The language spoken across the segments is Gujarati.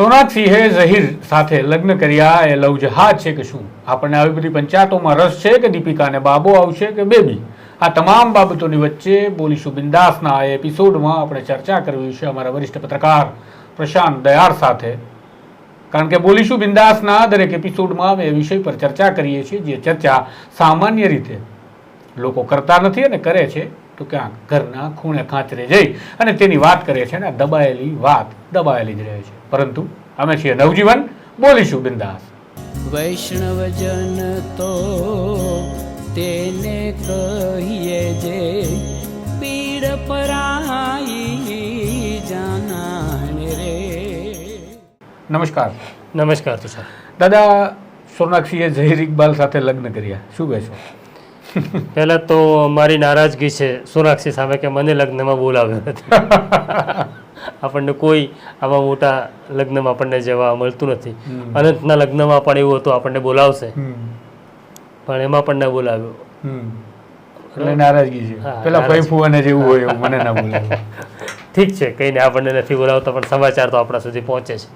સોનાક્ષીએ ઝહીર સાથે લગ્ન કર્યા, એ લવ જહાજ છે કે શું? આપણને આવી બધી પંચાયતોમાં રસ છે કે દીપિકાને બાબો આવશે કે બેબી? આ તમામ બાબતોની વચ્ચે બોલીશું બિંદાસના આ એપિસોડમાં આપણે ચર્ચા કરવી છે અમારા વરિષ્ઠ પત્રકાર પ્રશાંત દયાર સાથે. કારણ કે બોલીશું બિંદાસના દરેક એપિસોડમાં અમે એ વિષય પર ચર્ચા કરીએ છીએ, જે ચર્ચા સામાન્ય રીતે લોકો કરતા નથી અને કરે છે. તો ક્યાંક ઘરના ખૂણે ખાંચરે જઈ અને તેની વાત કરે છે ને આ દબાયેલી વાત દબાયેલી જ રહે છે. પરંતુ અમે છીએ નવજીવન બોલીશું બિંદાસ. વૈષ્ણવજન તો તેને કહીએ જે પીડ પરાઈ જાનાને રે. નમસ્કાર. નમસ્કાર તુષાર દાદા સોનાક્ષીએ ઝહીર ઇકબાલ સાથે લગ્ન કર્યા. શું કહેશો? પહેલાં તો મારી નારાજગી છે સોનાક્ષી સામે કે મને લગ્નમાં બોલાવ્યો નથી. આપણને કોઈ આવા મોટા લગ્નમાં આપણને જવા મળતું નથી. અનંતના લગ્નમાં પણ એવું હતું આપણને બોલાવશે. પણ એમાં પણ ના બોલાવ્યો. એટલે નારાજગી છે. પેલા ભાઈ ફુવાને જેવું હોય એવું મને ના બોલાવ્યો ઠીક છે કંઈ નહીં આપણને નથી બોલાવતા પણ સમાચાર તો આપણા સુધી પહોંચે છે.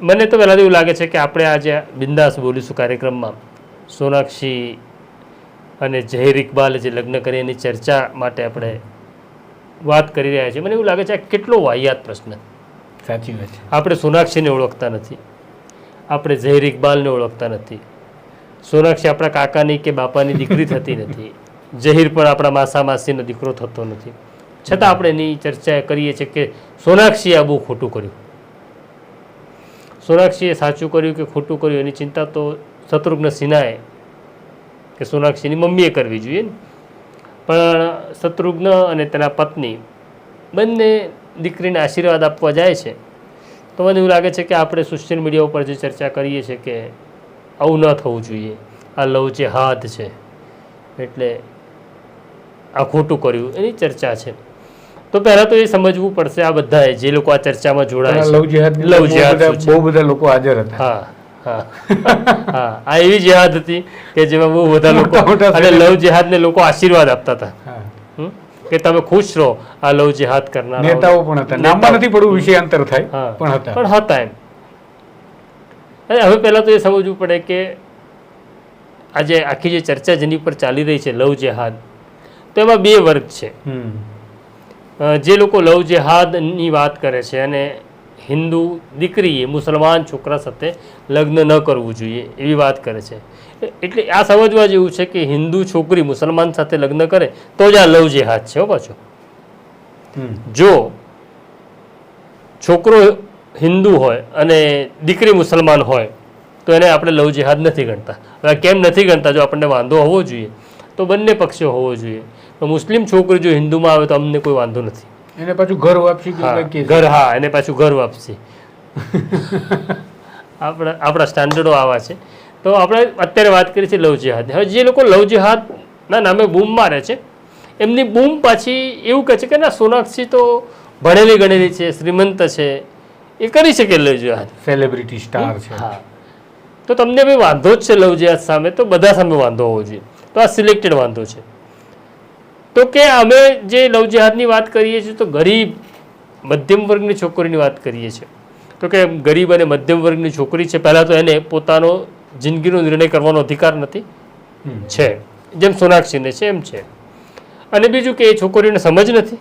મને તો પહેલાં એવું લાગે છે કે આપણે આજે બિંદાસ બોલીશું કાર્યક્રમમાં. સોનાક્ષી અને જહીર ઇકબાલે જે લગ્ન કરી એની ચર્ચા માટે આપણે વાત કરી રહ્યા છીએ. મને એવું લાગે છે આ કેટલો વાહિયાત પ્રશ્ન. સાચી વાત છે. આપણે સોનાક્ષીને ઓળખતા નથી. આપણે ઝહીર ઇકબાલને ઓળખતા નથી. સોનાક્ષી આપણા કાકાની કે બાપાની દીકરી થતી નથી. ઝહીર પણ આપણા માસા માસીનો દીકરો થતો નથી. છતાં આપણે એની ચર્ચા કરીએ છીએ કે સોનાક્ષીએ આ બહુ ખોટું કર્યું. સોનાક્ષીએ સાચું કર્યું કે ખોટું કર્યું એની ચિંતા તો શત્રુઘ્ન સિન્હાએ કે સોનાક્ષીની મમ્મીએ કરવી જોઈએ ને. પણ શત્રુઘ્ન અને તેના પત્ની બંને દીકરીને આશીર્વાદ આપવા જાય છે. તો મને એવું લાગે છે કે આપણે સોશિયલ મીડિયા ઉપર જે ચર્ચા કરીએ છીએ કે આવું ન થવું જોઈએ. આ લવ જે હાથ છે એટલે આ ખોટું કર્યું એની ચર્ચા છે. તો પહેલા તો એ સમજવું પડશે આ બધાએ જે લોકો આ ચર્ચામાં જોડાયા છે. લવ જેહાદ લવ જેહાદ બહુ બધા લોકો હાજર હતા. હા. હા. આ એવી જેહાદ હતી કે જેમાં બહુ બધા લોકો અને લવ જેહાદને લોકો આશીર્વાદ આપતા હતા. કે તમે ખુશ રહો આ લવ જેહાદ કરનાર નેતાઓ પણ હતા. નામમાં નથી પડવું વિષયાંતર થાય પણ હતા. પણ હતા એમ. અને હવે પહેલાં તો એ સમજવું પડે કે આજે આખી જે ચર્ચા જેની પર ચાલી રહી છે લવ જેહાદ તો એમાં બે વર્ગ છે. જે લોકો લવ જેહાદની વાત કરે છે અને હિન્દુ દીકરીએ મુસલમાન છોકરા સાથે લગ્ન ન કરવું જોઈએ એવી વાત કરે છે. એટલે આ સમજવા જેવું છે કે હિન્દુ છોકરી મુસલમાન સાથે લગ્ન કરે તો જ આ લવ જેહાદ છે હો પાછો. જો છોકરો હિન્દુ હોય અને દીકરી મુસલમાન હોય તો એને આપણે લવ જેહાદ નથી ગણતા. હવે કેમ નથી ગણતા જો આપણને વાંધો હોવો જોઈએ? તો બંને પક્ષો હોવો જોઈએ. તો મુસ્લિમ છોકરી જો હિન્દુમાં આવે તો અમને કોઈ વાંધો નથી. એને પાછું ઘર વાપસી. ઘર હા એને પાછું ઘર વાપસી આપણા આપણા સ્ટાન્ડર્ડો આવા છે. તો આપણે અત્યારે વાત કરી છે લવ જેહાદ હવે જે લોકો લવ જેહાદના નામે બૂમ મારે છે એમની બૂમ પાછી એવું કહે છે કે ના સોનાક્ષી તો ભણેલી ગણેલી છે શ્રીમંત છે એ કરી શકે લવ જેહાદ સેલિબ્રિટી સ્ટાર છે. હા. તો તમને બી વાંધો જ છે લવ જેહાદ સામે તો બધા સામે વાંધો હોવો જોઈએ. તો આ સિલેક્ટેડ વાંધો છે. તો કે અમે જે લવ જેહાદની વાત કરીએ છીએ તો ગરીબ મધ્યમ વર્ગની છોકરીની વાત કરીએ છીએ. તો કે ગરીબ અને મધ્યમ વર્ગની છોકરી છે પહેલાં તો એને પોતાનો જિંદગીનો નિર્ણય કરવાનો અધિકાર નથી. છે. જેમ સોનાક્ષીને છે એમ છે. અને બીજું કે એ છોકરીઓને સમજ નથી.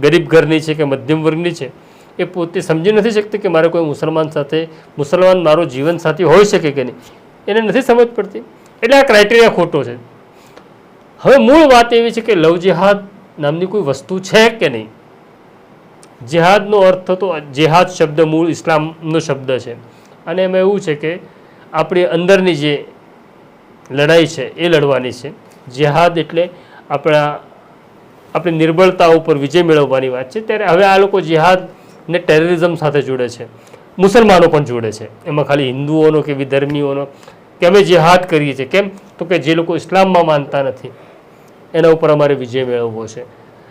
ગરીબ ઘરની છે કે મધ્યમ વર્ગની છે એ પોતે સમજી નથી શકતી કે મારે કોઈ મુસલમાન સાથે મુસલમાન મારો જીવનસાથી હોઈ શકે કે નહીં. એને નથી સમજ પડતી. એટલે આ ક્રાઇટેરિયા ખોટો છે. હવે મૂળ વાત એવી છે કે લવ જેહાદ નામની કોઈ વસ્તુ છે કે નહીં? જેહાદનો અર્થ તો જેહાદ શબ્દ મૂળ ઇસ્લામનો શબ્દ છે. અને એમાં એવું છે કે આપણી અંદરની જે લડાઈ છે એ લડવાની છે. જેહાદ એટલે આપણા આપણી નિર્બળતા ઉપર વિજય મેળવવાની વાત છે. ત્યારે હવે આ લોકો જેહાદને ટેરરિઝમ સાથે જોડે છે. મુસલમાનો પણ જોડે છે. એમાં ખાલી હિન્દુઓનો કે વિધર્મીઓનો કે અમે જેહાદ કરીએ છીએ. કેમ? તો કે જે લોકો ઇસ્લામમાં માનતા નથી. એના ઉપર અમારે વિજય મેળવવો છે.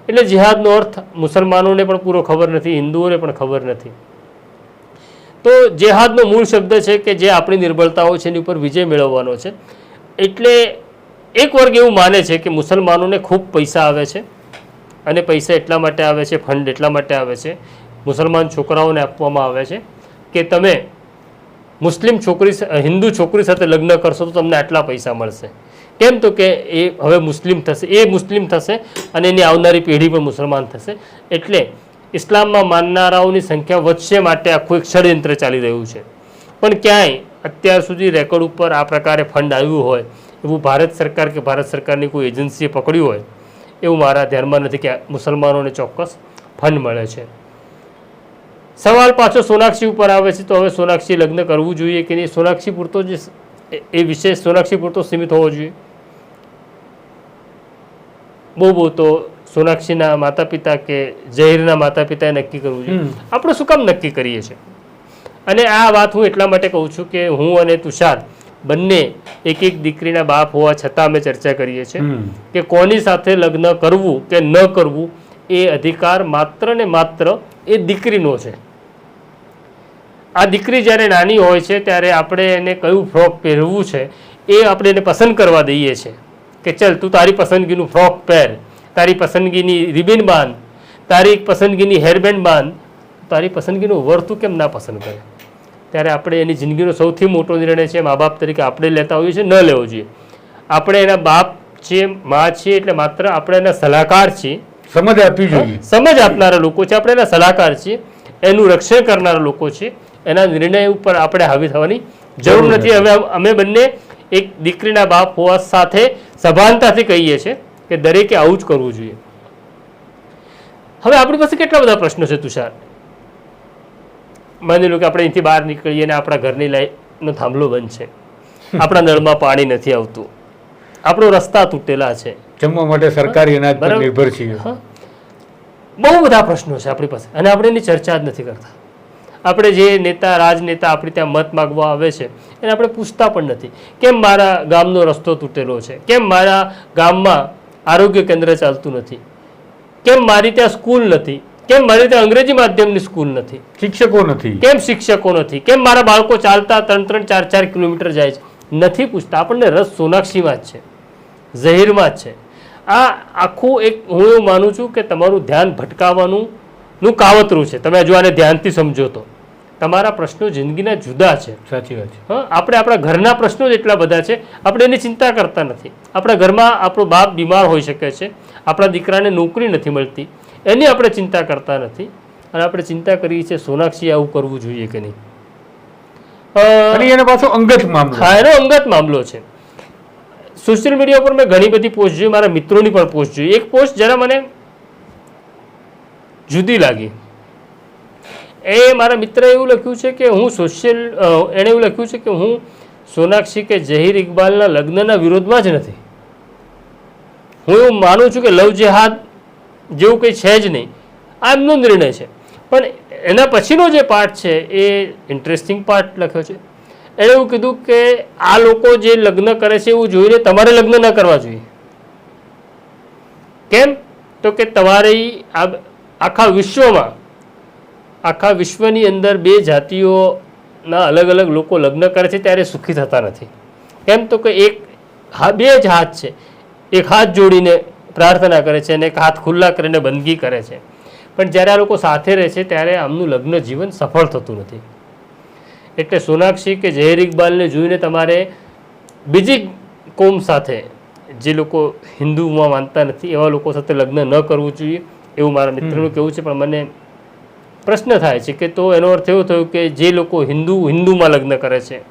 એટલે જેહાદનો અર્થ મુસલમાનોને પણ પૂરો ખબર નથી, હિન્દુઓને પણ ખબર નથી. તો જેહાદનો મૂળ શબ્દ છે કે જે આપણી નિર્બળતાઓ છે એની ઉપર વિજય મેળવવાનો છે. એટલે એક વર્ગ એવું માને છે કે મુસલમાનોને ખૂબ પૈસા આવે છે અને પૈસા એટલા માટે આવે છે, ફંડ એટલા માટે આવે છે, મુસલમાન છોકરાઓને આપવામાં આવે છે કે તમે મુસ્લિમ છોકરી હિન્દુ છોકરી સાથે લગ્ન કરશો તો તમને આટલા પૈસા મળશે. કેમ તો કે એ હવે મુસ્લિમ થશે, એ મુસ્લિમ થશે અને એની આવનારી પેઢી પણ મુસલમાન થશે. એટલે ઇસ્લામમાં માનનારાઓની સંખ્યા વધશે માટે આખું એક ષડયંત્ર ચાલી રહ્યું છે. પણ ક્યાંય અત્યાર સુધી રેકોર્ડ ઉપર આ પ્રકારે ફંડ આવ્યું હોય, એવું ભારત સરકાર કે ભારત સરકારની કોઈ એજન્સીએ પકડ્યું હોય, એવું મારા ધ્યાનમાં નથી કે મુસલમાનોને ચોક્કસ ફંડ મળે છે. સવાલ પાછો સોનાક્ષી ઉપર આવે છે, તો હવે સોનાક્ષી લગ્ન કરવું જોઈએ કે નહીં? સોનાક્ષી પૂરતો જે એ- વિષય સોનાક્ષી પૂરતો સીમિત હોવો જોઈએ. બહુ બહુ તો સોનાક્ષીના માતા પિતા કે ઝહીરના માતા પિતાએ નક્કી કરવું જોઈએ. આપણે શું કામ નક્કી કરીએ છીએ? અને આ વાત હું એટલા માટે કહું છું કે હું અને તુષાર બંને એક એક દીકરીના બાપ હોવા છતાં અમે ચર્ચા કરીએ છીએ કે કોની સાથે લગ્ન કરવું કે ન કરવું એ અધિકાર માત્ર ને માત્ર એ દીકરીનો છે. આ દીકરી જ્યારે નાની હોય છે ત્યારે આપણે એને કયું ફ્રોક પહેરવું છે એ આપણે એને પસંદ કરવા દઈએ છીએ. કે ચલ તું તારી પસંદગીનું ફ્રોક પહેર તારી પસંદગીની રિબિન બાંધ તારી પસંદગીની હેરબેન્ડ બાંધ તારી પસંદગીનું વર તું કેમ ના પસંદ કરે? ત્યારે આપણે એની જિંદગીનો સૌથી મોટો નિર્ણય છે મા બાપ તરીકે આપણે લેતા હોઈએ છીએ ન લેવો જોઈએ. આપણે એના બાપ છીએ મા છીએ એટલે માત્ર આપણે એના સલાહકાર છીએ. સમજ આપવી જોઈએ. સમજ આપનારા લોકો છે આપણે એના સલાહકાર છીએ. એનું રક્ષણ કરનારા લોકો છે. એના નિર્ણય ઉપર આપણે હાવી થવાની જરૂર જરૂર નથી. હવે અમે બંને એક દીકરીના બાપ હોવા સાથે સભાનતાથી કહીએ છીએ કે દરેકે આવું જ કરવું જોઈએ. હવે આપણી પાસે કેટલા બધા પ્રશ્નો છે તુષાર? માની લો કે આપણે અહીંથી બહાર નીકળીએ અને આપણા ઘરની લાઈટનો થાંભલો બંધ છે. આપણા નળમાં પાણી નથી આવતું. આપણો રસ્તા તૂટેલા છે. જમવા માટે સરકારી અનાજ પર નિર્ભર છીએ. બહુ બધા પ્રશ્નો છે આપણી પાસે અને આપણે એની ચર્ચા જ નથી કરતા. આપણે જે નેતા રાજનેતા આપણે ત્યાં મત માગવા આવે છે એને આપણે પૂછતા પણ નથી. કેમ મારા ગામનો રસ્તો તૂટેલો છે? કેમ મારા ગામમાં આરોગ્ય કેન્દ્ર ચાલતું નથી? કેમ મારી ત્યાં સ્કૂલ નથી? કેમ મારી ત્યાં અંગ્રેજી માધ્યમની સ્કૂલ નથી? શિક્ષકો નથી. કેમ શિક્ષકો નથી? કેમ મારા બાળકો ચાલતા ત્રણ ત્રણ ચાર ચાર કિલોમીટર જાય છે? નથી પૂછતા. આપણને રસ સોનાક્ષીમાં જ છે. ઝહીરમાં જ છે. આ આખું એક હું એવું માનું છું કે તમારું ધ્યાન ભટકાવવાનું નું કાવતરું છે. તમે જો આને ધ્યાનથી સમજો તો. તમારા પ્રશ્નો જિંદગીના જુદા છે. સાચી વાત છે. હા આપણે આપણા ઘરના પ્રશ્નો જ એટલા બધા છે. આપણે એની ચિંતા કરતા નથી. આપણા ઘરમાં આપણો બાપ બીમાર હોઈ શકે છે. આપણા દીકરાને નોકરી નથી મળતી. એની આપણે ચિંતા કરતા નથી. અને આપણે ચિંતા કરીએ છીએ સોનાક્ષી આવું કરવું જોઈએ કે નહીં? અ, પાછો અંગત મામલો. હા એનો અંગત મામલો છે. સોશિયલ મીડિયા પર મેં ઘણી બધી પોસ્ટ જોઈ મારા મિત્રોની પણ પોસ્ટ જોઈ. એક પોસ્ટ જરા મને જુદી લાગી. એ મારા મિત્રએ એવું લખ્યું છે કે હું સોશિયલ એણે એવું લખ્યું છે કે હું સોનાક્ષી કે જહીર ઇકબાલના લગ્નના વિરોધમાં જ નથી. હું એવું માનું છું કે લવ જેહાદ જેવું કંઈ છે જ નહીં. આ એમનો નિર્ણય છે. પણ એના પછીનો જે પાર્ટ છે એ ઇન્ટરેસ્ટિંગ પાર્ટ લખ્યો છે. એણે એવું કીધું કે આ લોકો જે લગ્ન કરે છે એવું જોઈને તમારે લગ્ન ન કરવા જોઈએ. કેમ? તો કે તમારી આખા વિશ્વમાં આખા વિશ્વની અંદર બે જાતિઓના અલગ અલગ લોકો લગ્ન કરે છે ત્યારે સુખી થતા નથી. કેમ તો કે એક બે જ હાથ છે. એક હાથ જોડીને પ્રાર્થના કરે છે અને એક હાથ ખુલ્લા કરીને બંદગી કરે છે. પણ જ્યારે આ લોકો સાથે રહે છે ત્યારે આમનું લગ્ન જીવન સફળ થતું નથી. એટલે સોનાક્ષી કે ઝહેર ઇકબાલને જોઈને તમારે બીજી કોમ સાથે જે લોકો હિન્દુમાં માનતા નથી એવા લોકો સાથે લગ્ન ન કરવું જોઈએ એવું મારા મિત્રનું કહેવું છે. પણ મને પ્રશ્ન થાય છે કે તો એનો અર્થ એવો થયો કે જે લોકો હિન્દુ હિન્દુમાં લગ્ન કરે છે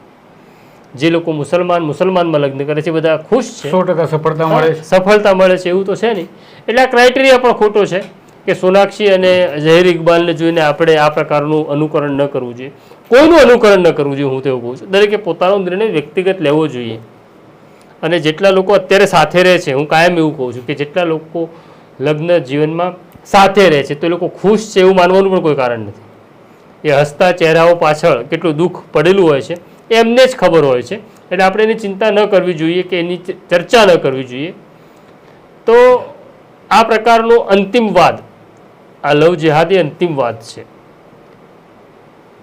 જે લોકો મુસલમાન મુસલમાનમાં લગ્ન કરે છે બધા ખુશ છે. સો ટકા સફળતા મળે સફળતા મળે છે એવું તો છે નહીં. એટલે આ ક્રાઇટેરિયા પણ ખોટો છે કે સોનાક્ષી અને ઝહેર ઇકબાલને જોઈને આપણે આ પ્રકારનું અનુકરણ ન કરવું જોઈએ. કોઈનું અનુકરણ ન કરવું જોઈએ હું તેવું કહું છું. દરેકે પોતાનો નિર્ણય વ્યક્તિગત લેવો જોઈએ. અને જેટલા લોકો અત્યારે સાથે રહે છે હું કાયમ એવું કહું છું કે જેટલા લોકો લગ્ન જીવનમાં સાથે રહે છે તો એ લોકો ખુશ છે એવું માનવાનું પણ કોઈ કારણ નથી. એ હસતા ચહેરાઓ પાછળ કેટલું દુઃખ પડેલું હોય છે એમને જ ખબર હોય છે. એટલે આપણે એની ચિંતા ન કરવી જોઈએ કે એની ચર્ચા ન કરવી જોઈએ. તો આ પ્રકારનો અંતિમ વાદ આ લવ જેહાદ અંતિમ વાદ છે.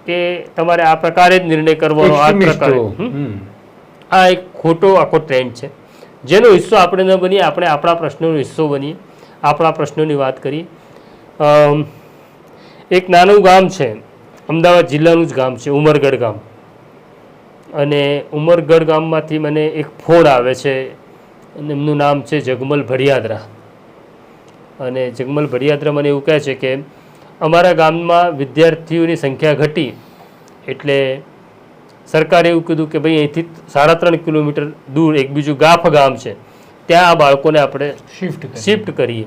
કે તમારે આ પ્રકારે જ નિર્ણય કરવાનો આ પ્રકારે. આ એક ખોટો આખો ટ્રેન્ડ છે. જેનો હિસ્સો આપણે ન બનીએ આપણે આપણા પ્રશ્નોનો હિસ્સો બનીએ. આપણા પ્રશ્નોની વાત કરીએ એક નાનું ગામ છે. અમદાવાદ જિલ્લાનું જ ગામ છે, ઉમરગઢ ગામ. અને ઉમરગઢ ગામમાંથી મને એક ફોન આવે છે, અને એમનું નામ છે જગમલ ભડિયાદરા. અને જગમલ ભડિયાદરા મને એવું કહે છે કે, અમારા ગામમાં વિદ્યાર્થીઓની સંખ્યા ઘટી, એટલે સરકારે એવું કીધું કે ભાઈ અહીંથી સાડા ત્રણ કિલોમીટર દૂર એક બીજું ગાફ ગામ છે. ત્યાં આ બાળકોને આપણે શિફ્ટ શિફ્ટ કરીએ.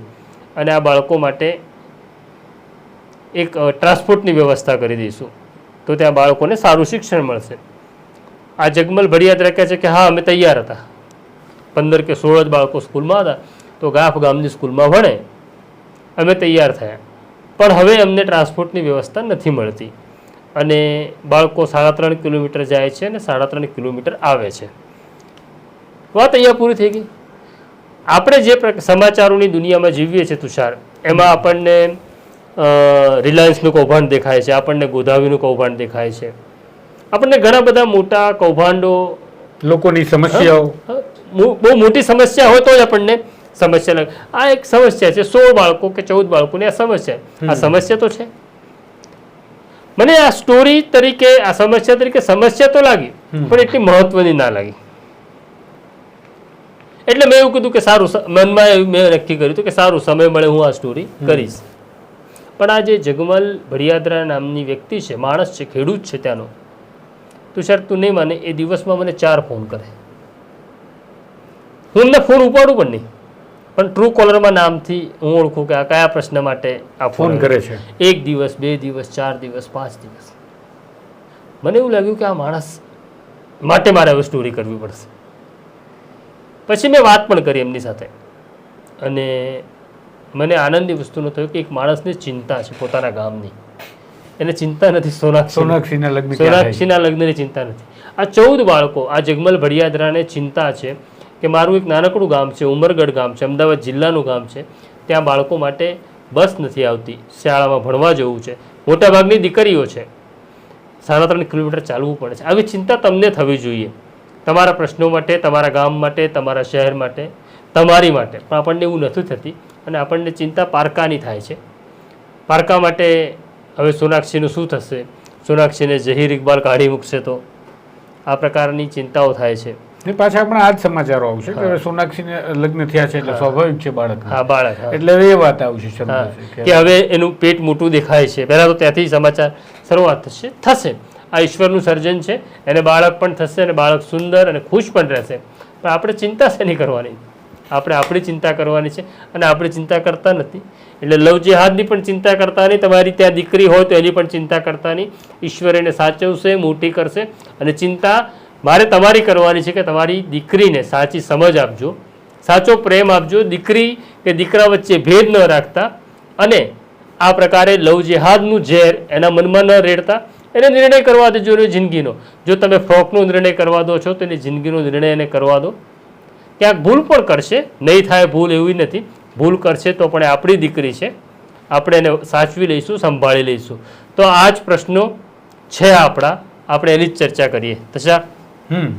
અને આ બાળકો માટે એક ટ્રાન્સપોર્ટની વ્યવસ્થા કરી દઈશું. તો ત્યાં બાળકોને સારું શિક્ષણ મળશે. આ જગમલ ભડિયાદ રાખ્યા છે કે હા અમે તૈયાર હતા. પંદર કે સોળ જ બાળકો સ્કૂલમાં હતા. તો ગાફ ગામની સ્કૂલમાં ભણે. અમે તૈયાર થયા. પણ હવે અમને ટ્રાન્સપોર્ટની વ્યવસ્થા નથી મળતી. અને બાળકો સાડા ત્રણ કિલોમીટર જાય છે અને સાડા ત્રણ કિલોમીટર આવે છે. વાત અહીંયા પૂરી થઈ ગઈ? આપણે જે સમાચારોની દુનિયામાં જીવીએ છીએ તુષાર એમાં આપણને રિલાયન્સનું કૌભાંડ દેખાય છે આપણને ગોધાવીનું કૌભાંડ દેખાય છે. આપણને ઘણા બધા મોટા કૌભાંડો લોકોની સમસ્યાઓ. બહુ મોટી સમસ્યા હોય તો જ આપણને સમસ્યા લાગે. આ એક સમસ્યા છે સોળ બાળકો કે ચૌદ બાળકોની આ સમસ્યા. આ સમસ્યા તો છે. મને આ સ્ટોરી તરીકે આ સમસ્યા તરીકે સમસ્યા તો લાગી પણ એટલી મહત્વની ના લાગી. એટલે મેં એવું કીધું કે સારું મનમાં એવું મેં નક્કી કર્યું હતું કે સારું સમય મળે હું આ સ્ટોરી કરીશ. પણ આ જે જગમલ ભડિયાદરા નામની વ્યક્તિ છે માણસ છે ખેડૂત છે ત્યાંનો તુષાર તું નહીં માને એ દિવસમાં મને ચાર ફોન કરે. હું એમને ફોન ઉપાડું પણ નહીં. પણ ટ્રુ કોલરમાં નામથી હું ઓળખું કે આ કયા પ્રશ્ન માટે આ ફોન કરે છે. એક દિવસ બે દિવસ ચાર દિવસ પાંચ દિવસ. મને એવું લાગ્યું કે આ માણસ માટે મારે હવે સ્ટોરી કરવી પડશે. પછી મેં વાત પણ કરી એમની સાથે. અને મને આનંદની વસ્તુનો થયો કે એક માણસને ચિંતા છે પોતાના ગામની. એને ચિંતા નથી સોનાક્ષી. સોનાક્ષીના લગ્ન? સોનાક્ષીના લગ્નની ચિંતા નથી. આ ચૌદ બાળકો આ જગમલ ભડિયાદરાને ચિંતા છે કે મારું એક નાનકડું ગામ છે ઉમરગઢ ગામ છે અમદાવાદ જિલ્લાનું ગામ છે. ત્યાં બાળકો માટે બસ નથી આવતી શાળામાં ભણવા જવું છે. મોટાભાગની દીકરીઓ છે. સાડા ત્રણ કિલોમીટર ચાલવું પડે છે. આવી ચિંતા તમને થવી જોઈએ. તમારા પ્રશ્નો માટે તમારા ગામ માટે તમારા શહેર માટે તમારી માટે. પણ આપણને એવું નથી થતી અને આપણને ચિંતા પારકાની થાય છે. પારકા માટે હવે સોનાક્ષીનું શું થશે? સોનાક્ષીને જહીર ઇકબાલ કાઢી મૂકશે તો? આ પ્રકારની ચિંતાઓ થાય છે. ને પાછા પણ આ જ સમાચારો આવશે કે હવે સોનાક્ષીને લગ્ન થયા છે એટલે સ્વાભાવિક છે બાળક હા બાળક એટલે એ વાત આવશે કે હવે એનું પેટ મોટું દેખાય છે. પહેલાં તો ત્યાંથી સમાચાર શરૂઆત થશે. થશે. આ ઈશ્વરનું સર્જન છે. એને બાળક પણ થશે અને બાળક સુંદર અને ખુશ પણ રહેશે. પણ આપણે ચિંતા શેની કરવાની? આપણે આપણી ચિંતા કરવાની છે અને આપણે ચિંતા કરતા નથી. એટલે લવ જેહાદની પણ ચિંતા કરતા નહીં. તમારી ત્યાં દીકરી હોય તો એની પણ ચિંતા કરતા નહીં. ઈશ્વર એને સાચવશે, મોટી કરશે અને ચિંતા મારે તમારી કરવાની છે કે તમારી દીકરીને સાચી સમજ આપજો. સાચો પ્રેમ આપજો. દીકરી કે દીકરા વચ્ચે ભેદ ન રાખતા અને આ પ્રકારે લવ જેહાદનું ઝેર એના મનમાં ન રેડતા. એને નિર્ણય કરવા દેજો એની જિંદગીનો. જો તમે ફ્રોકનો નિર્ણય કરવા દો છો, તો એની જિંદગીનો નિર્ણય એને કરવા દો. ક્યાંક ભૂલ પણ કરશે. નહીં થાય ભૂલ એવી નથી. ભૂલ કરશે તો પણ આપણી દીકરી છે. આપણે એને સાચવી લઈશું, સંભાળી લઈશું. તો આ જ પ્રશ્નો છે આપણા. આપણે એની જ ચર્ચા કરીએ. તશા હમ.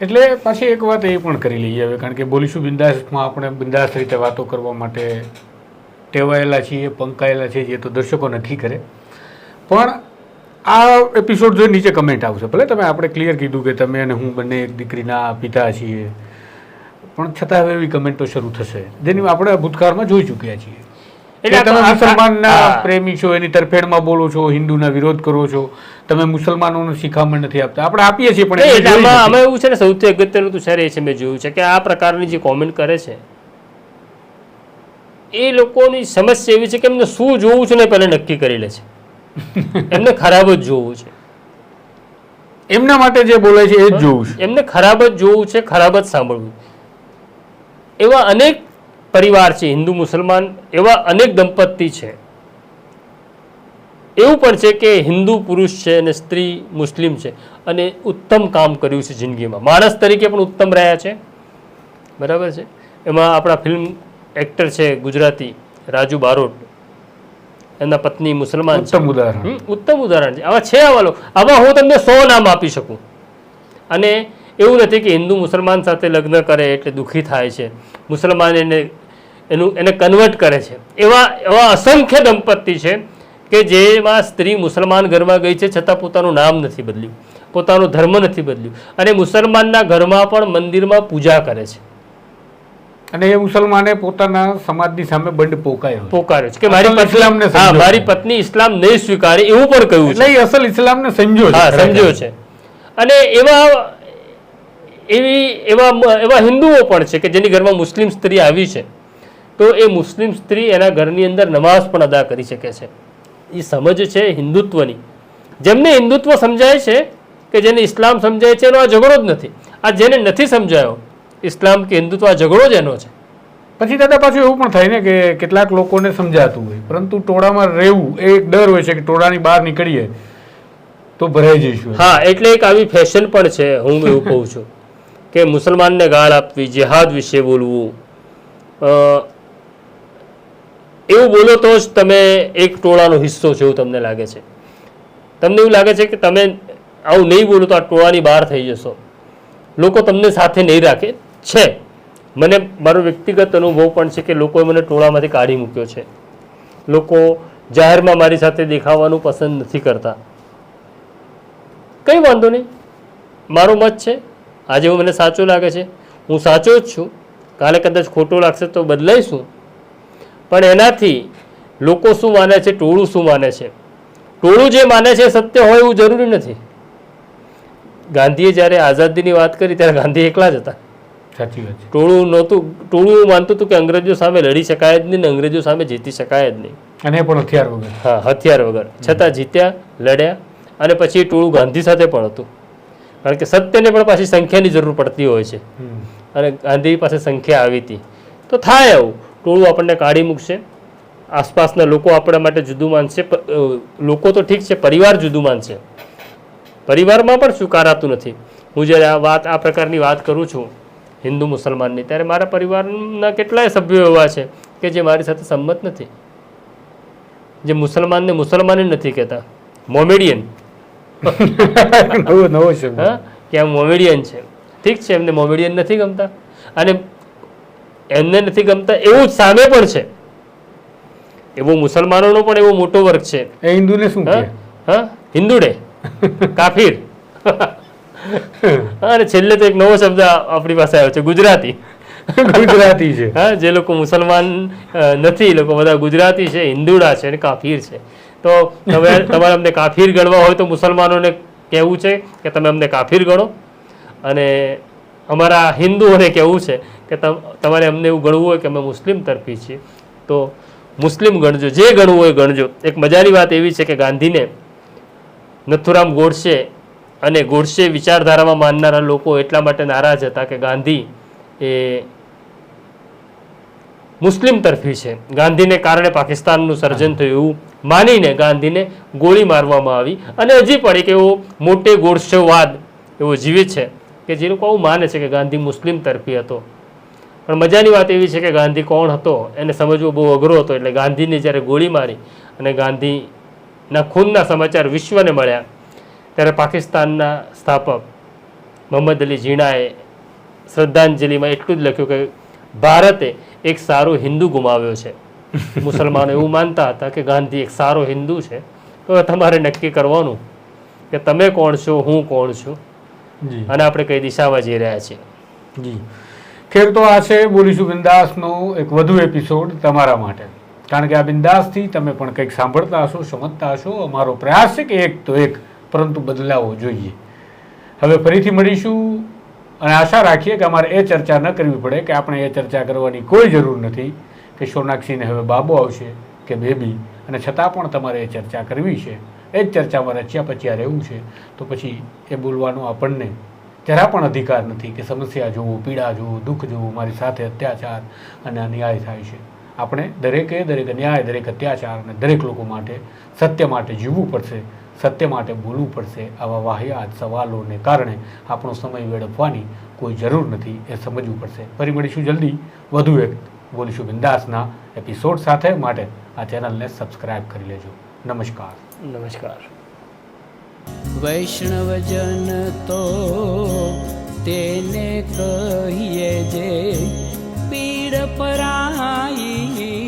એટલે પાછી એક વાત એ પણ કરી લઈએ હવે, કારણ કે બોલીશું બિંદાસમાં આપણે બિંદાસ રીતે વાતો કરવા માટે ટેવાયેલા છીએ, પંકાયેલા છીએ, જે તો દર્શકો નથી કરે. પણ આ એપિસોડ જોઈ નીચે કમેન્ટ આવશે ભલે તમે આપણે ક્લિયર કીધું કે તમે અને હું બંને એક દીકરીના પિતા છીએ. પણ છતાં હવે એવી કમેન્ટો શરૂ થશે. જેની આપણે ભૂતકાળમાં જોઈ ચૂક્યા છીએ. એટલે તમે મુસલમાનના પ્રેમી છો એની તરફેણમાં બોલો છો હિન્દુના વિરોધ કરો છો તમે મુસલમાનોને શિખામણ નથી આપતા. આપણે આપીએ છીએ પણ. આમાં એવું છે ને સૌથી અગત્યનું તો સર એ છે મેં જોયું છે કે આ પ્રકારની જે કોમેન્ટ કરે છે એ લોકોની સમસ્યા એવી છે કે એમને શું જોવું છે ને પહેલાં નક્કી કરી લે છે. એમને ખરાબ જ જોવું છે. એમના માટે જે બોલે છે એ જ જોવું છે. એમને ખરાબ જ જોવું છે ખરાબ જ સાંભળવું. એવા અનેક પરિવાર છે હિન્દુ મુસલમાન એવા અનેક દંપતી છે. એવું પણ છે કે હિન્દુ પુરુષ છે અને સ્ત્રી મુસ્લિમ છે અને ઉત્તમ કામ કર્યું છે જિંદગીમાં. માણસ તરીકે પણ ઉત્તમ રહ્યા છે. બરાબર છે? એમાં આપણા ફિલ્મ એક્ટર છે ગુજરાતી રાજુ બારોટ. એમના પત્ની મુસલમાન ઉત્તમ ઉદાહરણ. ઉત્તમ ઉદાહરણ છે. આવા છે આવા આવા હું તમને સો નામ આપી શકું. અને એવું નથી કે હિન્દુ મુસલમાન સાથે લગ્ન કરે એટલે દુઃખી થાય છે. મુસલમાન એને એનું એને કન્વર્ટ કરે છે. એવા એવા અસંખ્ય દંપતી છે કે જેમાં સ્ત્રી મુસલમાન ઘરમાં ગઈ છે છતાં પોતાનું નામ નથી બદલ્યું. પોતાનો ધર્મ નથી બદલ્યું. અને મુસલમાનના ઘરમાં પણ મંદિરમાં પૂજા કરે છે. અને એ મુસલમાને પોતાના સમાજની સામે બંડ પોકાયો પોકાર્યો કે મારી પત્ની હા મારી પત્ની ઇસ્લામ નહીં સ્વીકારે એવું પણ કહ્યું છે. નહીં અસલ ઇસ્લામને સમજો હા સંજો છે. અને એવા એવી એવા એવા હિન્દુઓ પણ છે કે જેની ઘરમાં મુસ્લિમ સ્ત્રી આવી છે. તો એ મુસ્લિમ સ્ત્રી એના ઘરની અંદર નમાઝ પણ અદા કરી શકે છે. એ સમજ છે હિન્દુત્વની. જેમને હિન્દુત્વ સમજાય છે કે જેને ઇસ્લામ સમજાય છે એનો આ ઝઘડો જ નથી. આ જેને નથી સમજાયો ઇસ્લામ કે હિન્દુત્વ આ ઝઘડો જ એનો છે. પછી દાદા પાછું એવું પણ થાય ને કે કેટલાક લોકોને સમજાતું હોય. પરંતુ ટોળામાં રહેવું એ એક ડર હોય છે કે ટોળાની બહાર નીકળીએ તો ભરાઈ જઈશું. હા એટલે એક આવી ફેશન પણ છે હું એવું કહું છું. કે મુસલમાનને ગાળ આપવી જેહાદ વિશે બોલવું. એવું બોલો તો જ તમે એક ટોળાનો હિસ્સો છો એવું તમને લાગે છે. તમને એવું લાગે છે કે તમે આવું નહીં બોલો તો આ ટોળાની બહાર થઈ જશો. લોકો તમને સાથે નહીં રાખે. છે. મને, મારો વ્યક્તિગત અનુભવ પણ છે કે લોકોએ મને ટોળામાંથી કાઢી મૂક્યો છે. લોકો જાહેરમાં મારી સાથે દેખાવાનું પસંદ નથી કરતા. કંઈ વાંધો નહીં. મારો મત છે. આજે હું મને સાચો લાગે છે. હું સાચો જ છું. કાલે કદાચ ખોટો લાગશે તો બદલાઈશું. પણ એનાથી લોકો શું માને છે, ટોળું શું માને છે? ટોળું જે માને છે સત્ય હોય એવું જરૂરી નથી. ગાંધીએ જ્યારે આઝાદીની વાત કરી, ત્યારે ગાંધી એકલા જ હતા. સાચી વાત ટોળું નહોતું ટોળું એવું માનતું હતું કે અંગ્રેજો સામે લડી શકાય જ નહીં ને અંગ્રેજો સામે જીતી શકાય જ નહીં. અને પણ હથિયાર વગર. હા હથિયાર વગર. છતાં જીત્યા લડ્યા અને પછી ટોળું ગાંધી સાથે પણ હતું. કારણ કે સત્યને પણ પાછી સંખ્યાની જરૂર પડતી હોય છે. અને ગાંધી પાસે સંખ્યા આવી હતી. તો થાય આવું. ટોળું આપણને કાઢી મૂકશે. આસપાસના લોકો આપણા માટે જુદું માનશે. લોકો તો ઠીક છે પરિવાર જુદું માનશે. પરિવારમાં પણ સ્વીકારાતું નથી. હું જ્યારે આ વાત આ પ્રકારની વાત કરું છું હિન્દુ મુસલમાનની ત્યારે મારા પરિવારના કેટલાય સભ્યો એવા છે કે જે મારી સાથે સંમત નથી. જે મુસલમાનને મુસલમાન નથી કહેતા. મોમેડિયન. હા? કે આ મોમેડિયન છે. ઠીક છે એમને મોમેડિયન નથી ગમતા. અને એમને નથી ગમતા એવું જ સામે પણ છે. એવો મુસલમાનોનો પણ એવો મોટો વર્ગ છે. એ હિન્દુને શું હા? હા? હિન્દુડે. કાફીર. અને છેલ્લે તો એક નવો શબ્દ આપણી પાસે આવ્યો છે ગુજરાતી. ગુજરાતી છે. હા જે લોકો મુસલમાન નથી એ લોકો બધા ગુજરાતી છે હિન્દુડા છે અને કાફીર છે. તો તમે તમારે અમને કાફીર ગણવા હોય તો મુસલમાનોને કહેવું છે કે તમે અમને કાફીર ગણો. અને અમારા હિન્દુઓને કહેવું છે કે તમ તમારે અમને એવું ગણવું હોય કે અમે મુસ્લિમ તરફી છીએ. તો મુસ્લિમ ગણજો જે ગણવું હોય ગણજો. એક મજાની વાત એવી છે કે ગાંધીને નથુરામ ગોડસે અને ગોડસે વિચારધારામાં માનનારા લોકો એટલા માટે નારાજ હતા કે ગાંધી એ મુસ્લિમ તરફી છે. ગાંધીને કારણે પાકિસ્તાનનું સર્જન થયું એવું માનીને ગાંધીને ગોળી મારવામાં આવી. અને હજી પણ એક એવો મોટે ગોડસેવાદ એવો જીવિત છે કે જે લોકો આવું માને છે કે ગાંધી મુસ્લિમ તરફી હતો. પણ મજાની વાત એવી છે કે ગાંધી કોણ હતો એને સમજવો બહુ અઘરો હતો. એટલે ગાંધીને જ્યારે ગોળી મારી અને ગાંધીના ખૂનના સમાચાર વિશ્વને મળ્યા ત્યારે પાકિસ્તાનના સ્થાપક મોહમ્મદ અલી ઝીણાએ શ્રદ્ધાંજલિમાં એટલું જ લખ્યું કે ભારતે એક સારો હિન્દુ ગુમાવ્યો છે. મુસલમાનો એવું માનતા હતા કે ગાંધી એક સારો હિન્દુ છે. તો તમારે નક્કી કરવાનું કે તમે કોણ છો હું કોણ છું? જી. અને આપણે કઈ દિશામાં જઈ રહ્યા છીએ? જી. ખેર તો આ છે બોલીશું બિંદાસનો એક વધુ એપિસોડ તમારા માટે. કારણ કે આ બિંદાસથી તમે પણ કંઈક સાંભળતા હશો સમજતા હશો. અમારો પ્રયાસ છે કે એક તો એક પરંતુ બદલાવો જોઈએ. હવે ફરીથી મળીશું અને આશા રાખીએ કે અમારે એ ચર્ચા ન કરવી પડે કે આપણે એ ચર્ચા કરવાની કોઈ જરૂર નથી કે સોનાક્ષીને હવે બાબો આવશે કે બેબી અને છતાં પણ તમારે એ ચર્ચા કરવી છે. એ જ ચર્ચામાં રચ્યા પચ્યા રહેવું છે. તો પછી એ બોલવાનો આપણને જરા પણ અધિકાર નથી કે સમસ્યા જોવું, પીડા જોવું, દુઃખ જોવું, મારી સાથે અત્યાચાર અને અન્યાય થાય છે. આપણે દરેકે દરેક અન્યાય, દરેક અત્યાચાર અને દરેક લોકો માટે સત્ય માટે જીવવું પડશે. સત્ય માટે બોલવું પડશે આવા વાહિયાત સવાલોને કારણે આપણો સમય વેડફવાની કોઈ જરૂર નથી એ સમજવું પડશે. ફરી મળીશું જલ્દી. વધુ એક બોલીશું બિંદાસના એપિસોડ સાથે. માટે આ ચેનલને સબસ્ક્રાઇબ કરી લેજો. નમસ્કાર. નમસ્કાર. વૈષ્ણવજન તો તેને કહીએ જે પીડ પરાઈ